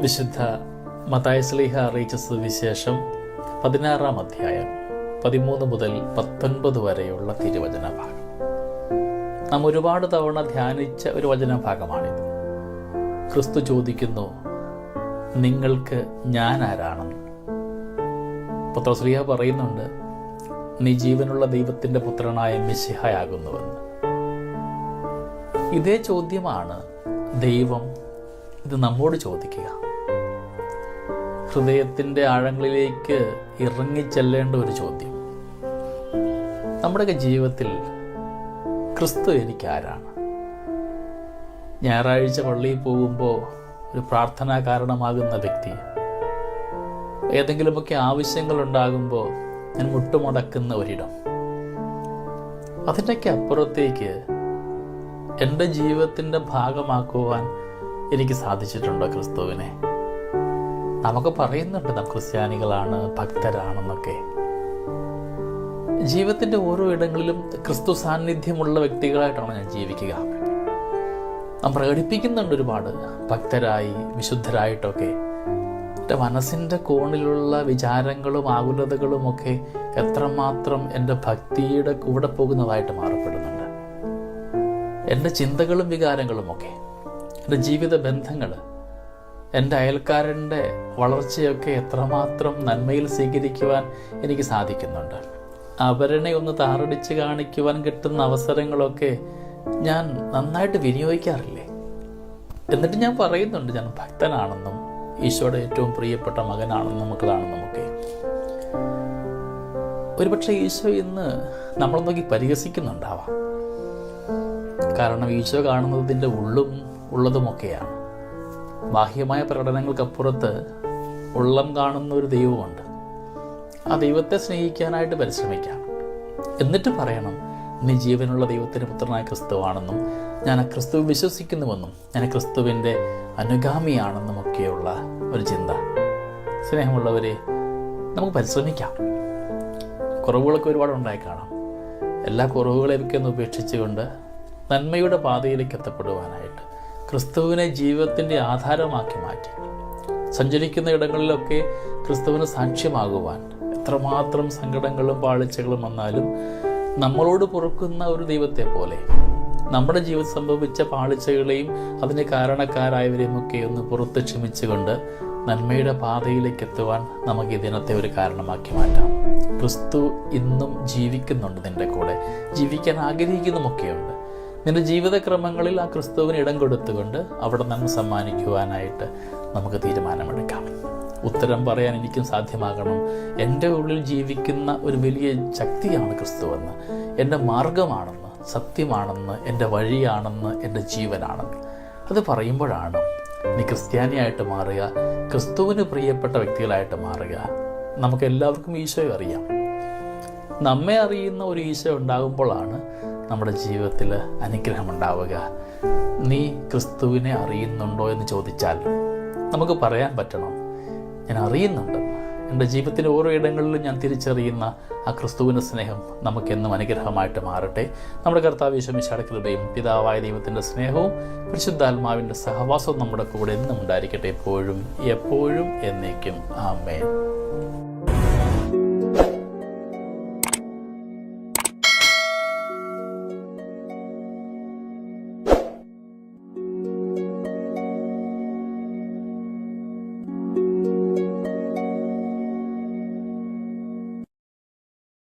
വിശുദ്ധ മതായസ്ലീഹ അറിയിച്ച സുവിശേഷം പതിനാറാം അധ്യായം പതിമൂന്ന് മുതൽ പത്തൊൻപത് വരെയുള്ള തിരുവചന ഭാഗം നാം ഒരുപാട് തവണ ധ്യാനിച്ച ഒരു വചന ഭാഗമാണിത് ക്രിസ്തു ചോദിക്കുന്നു നിങ്ങൾക്ക് ഞാൻ ആരാണെന്ന്? സ്ലീഹ പറയുന്നുണ്ട് നീ ജീവനുള്ള ദൈവത്തിന്റെ പുത്രനായ മിശിഹയാകുന്നുവെന്ന്. ഇതേ ചോദ്യമാണ് ദൈവം ഇത് നമ്മോട് ചോദിക്കുക. ഹൃദയത്തിന്റെ ആഴങ്ങളിലേക്ക് ഇറങ്ങിച്ചെല്ലേണ്ട ഒരു ചോദ്യം. നമ്മുടെയൊക്കെ ജീവിതത്തിൽ ക്രിസ്തു എനിക്ക് ആരാണ് ഞായറാഴ്ച പള്ളിയിൽ പോകുമ്പോൾ ഒരു പ്രാർത്ഥനാ കാരണമാകുന്ന വ്യക്തി. ഏതെങ്കിലുമൊക്കെ ആവശ്യങ്ങളുണ്ടാകുമ്പോൾ ഞാൻ മുട്ടുമുടക്കുന്ന ഒരിടം. അതിന്റെയൊക്കെ അപ്പുറത്തേക്ക് എന്റെ ജീവിതത്തിന്റെ ഭാഗമാക്കുവാൻ എനിക്ക് സാധിച്ചിട്ടുണ്ടോ ക്രിസ്തുവിനെ? നമുക്ക് പറയുന്നുണ്ട് നാം ക്രിസ്ത്യാനികളാണ് ഭക്തരാണെന്നൊക്കെ. ജീവിതത്തിന്റെ ഓരോ ഇടങ്ങളിലും ക്രിസ്തു സാന്നിധ്യമുള്ള വ്യക്തികളായിട്ടാണ് ഞാൻ ജീവിക്കുക. നാം പ്രകടിപ്പിക്കുന്നുണ്ട് ഒരുപാട് ഭക്തരായി വിശുദ്ധരായിട്ടൊക്കെ. എന്റെ മനസ്സിന്റെ കോണിലുള്ള വിചാരങ്ങളും ആകുലതകളും ഒക്കെ എത്രമാത്രം എന്റെ ഭക്തിയുടെ കൂടെ പോകുന്നതായിട്ട് മാറപ്പെടുന്നുണ്ട്. എന്റെ ചിന്തകളും വികാരങ്ങളും ഒക്കെ എന്റെ ജീവിത ബന്ധങ്ങൾ എന്റെ അയൽക്കാരന്റെ വളർച്ചയൊക്കെ എത്രമാത്രം നന്മയിൽ സ്വീകരിക്കുവാൻ എനിക്ക് സാധിക്കുന്നുണ്ട്. അവരനെ ഒന്ന് താറടിച്ച് കാണിക്കുവാൻ കിട്ടുന്ന അവസരങ്ങളൊക്കെ ഞാൻ നന്നായിട്ട് വിനിയോഗിക്കാറില്ലേ? എന്നിട്ട് ഞാൻ പറയുന്നുണ്ട് ഞാൻ ഭക്തനാണെന്നും ഈശോയുടെ ഏറ്റവും പ്രിയപ്പെട്ട മകനാണെന്നും മക്കളാണെന്നും ഒക്കെ ഒരുപക്ഷെ ഈശോ ഇന്ന് നമ്മൾ നോക്കി പരിഹസിക്കുന്നുണ്ടാവാം. കാരണം ഈശോ കാണുന്നതിന്റെ ഉള്ളും ഉള്ളതുമൊക്കെയാണ്. ബാഹ്യമായ പ്രകടനങ്ങൾക്കപ്പുറത്ത് ഉള്ളം കാണുന്ന ഒരു ദൈവമുണ്ട്. ആ ദൈവത്തെ സ്നേഹിക്കാനായിട്ട് പരിശ്രമിക്കാം. എന്നിട്ട് പറയണം നീ ജീവനുള്ള ദൈവത്തിന്റെ പുത്രനായ ക്രിസ്തുവാണെന്നും ഞാൻ ആ ക്രിസ്തു വിശ്വസിക്കുന്നുവെന്നും ഞാൻ ക്രിസ്തുവിന്റെ അനുഗാമിയാണെന്നും ഒക്കെയുള്ള ഒരു ചിന്ത. സ്നേഹമുള്ളവരെ നമുക്ക് പരിശ്രമിക്കാം. കുറവുകളൊക്കെ ഒരുപാട് ഉണ്ടായി കാണാം. എല്ലാ കുറവുകളെയൊക്കെ ഒന്ന് ഉപേക്ഷിച്ചുകൊണ്ട് നന്മയുടെ പാതയിലേക്ക് എത്തപ്പെടുവാനായിട്ട്. ക്രിസ്തുവിനെ ജീവിതത്തിന്റെ ആധാരമാക്കി മാറ്റി. സഞ്ചരിക്കുന്ന ഇടങ്ങളിലൊക്കെ ക്രിസ്തുവിന് സാക്ഷ്യമാകുവാൻ എത്രമാത്രം സങ്കടങ്ങളും പാളിച്ചകളും വന്നാലും നമ്മളോട് പൊറുക്കുന്ന ഒരു ദൈവത്തെ പോലെ നമ്മുടെ ജീവിതം സംഭവിച്ച പാളിച്ചകളെയും അതിന് കാരണക്കാരായവരെയും ഒക്കെ ഒന്ന് പുറത്ത് ക്ഷമിച്ചുകൊണ്ട് നന്മയുടെ പാതയിലേക്ക് എത്തുവാൻ നമുക്ക് ഈ ദിനത്തെ ഒരു കാരണമാക്കി മാറ്റാം. ക്രിസ്തു ഇന്നും ജീവിക്കുന്നുണ്ട് നിന്റെ കൂടെ. ജീവിക്കാൻ ആഗ്രഹിക്കുന്നുമൊക്കെയുണ്ട് നിന്റെ ജീവിതക്രമങ്ങളിൽ ആ ക്രിസ്തുവിന് ഇടം കൊടുത്തുകൊണ്ട് അവിടെ നന്മ സമ്മാനിക്കുവാനായിട്ട് നമുക്ക് തീരുമാനമെടുക്കാം. ഉത്തരം പറയാൻ എനിക്കും സാധ്യമാകണം. എന്റെ ഉള്ളിൽ ജീവിക്കുന്ന ഒരു വലിയ ശക്തിയാണ് ക്രിസ്തുവെന്ന്. എന്റെ മാർഗമാണെന്ന് സത്യമാണെന്ന് എന്റെ വഴിയാണെന്ന് എന്റെ ജീവനാണെന്ന്. അത് പറയുമ്പോഴാണ് നീ ക്രിസ്ത്യാനിയായിട്ട് മാറുക ക്രിസ്തുവിന് പ്രിയപ്പെട്ട വ്യക്തികളായിട്ട് മാറുക. നമുക്ക് എല്ലാവർക്കും ഈശോയെ അറിയാം. നമ്മെ അറിയുന്ന ഒരു ഈശോ ഉണ്ടാകുമ്പോഴാണ് നമ്മുടെ ജീവിതത്തിൽ അനുഗ്രഹം ഉണ്ടാവുക നീ ക്രിസ്തുവിനെ അറിയുന്നുണ്ടോ എന്ന് ചോദിച്ചാൽ നമുക്ക് പറയാൻ പറ്റണം. ഞാൻ അറിയുന്നുണ്ട്. എന്റെ ജീവിതത്തിലെ ഓരോ ഇടങ്ങളിലും ഞാൻ തിരിച്ചറിയുന്ന ആ ക്രിസ്തുവിന്റെ സ്നേഹം നമുക്കെന്നും അനുഗ്രഹമായിട്ട് മാറട്ടെ. നമ്മുടെ കർത്താവ് വിശ്വമിശാട് കൃപയും പിതാവായ ദൈവത്തിന്റെ സ്നേഹവും പരിശുദ്ധാത്മാവിന്റെ സഹവാസവും നമ്മുടെ കൂടെ എന്നും ഉണ്ടായിരിക്കട്ടെ. എപ്പോഴും എപ്പോഴും എന്നേക്കും. ആമേൻ.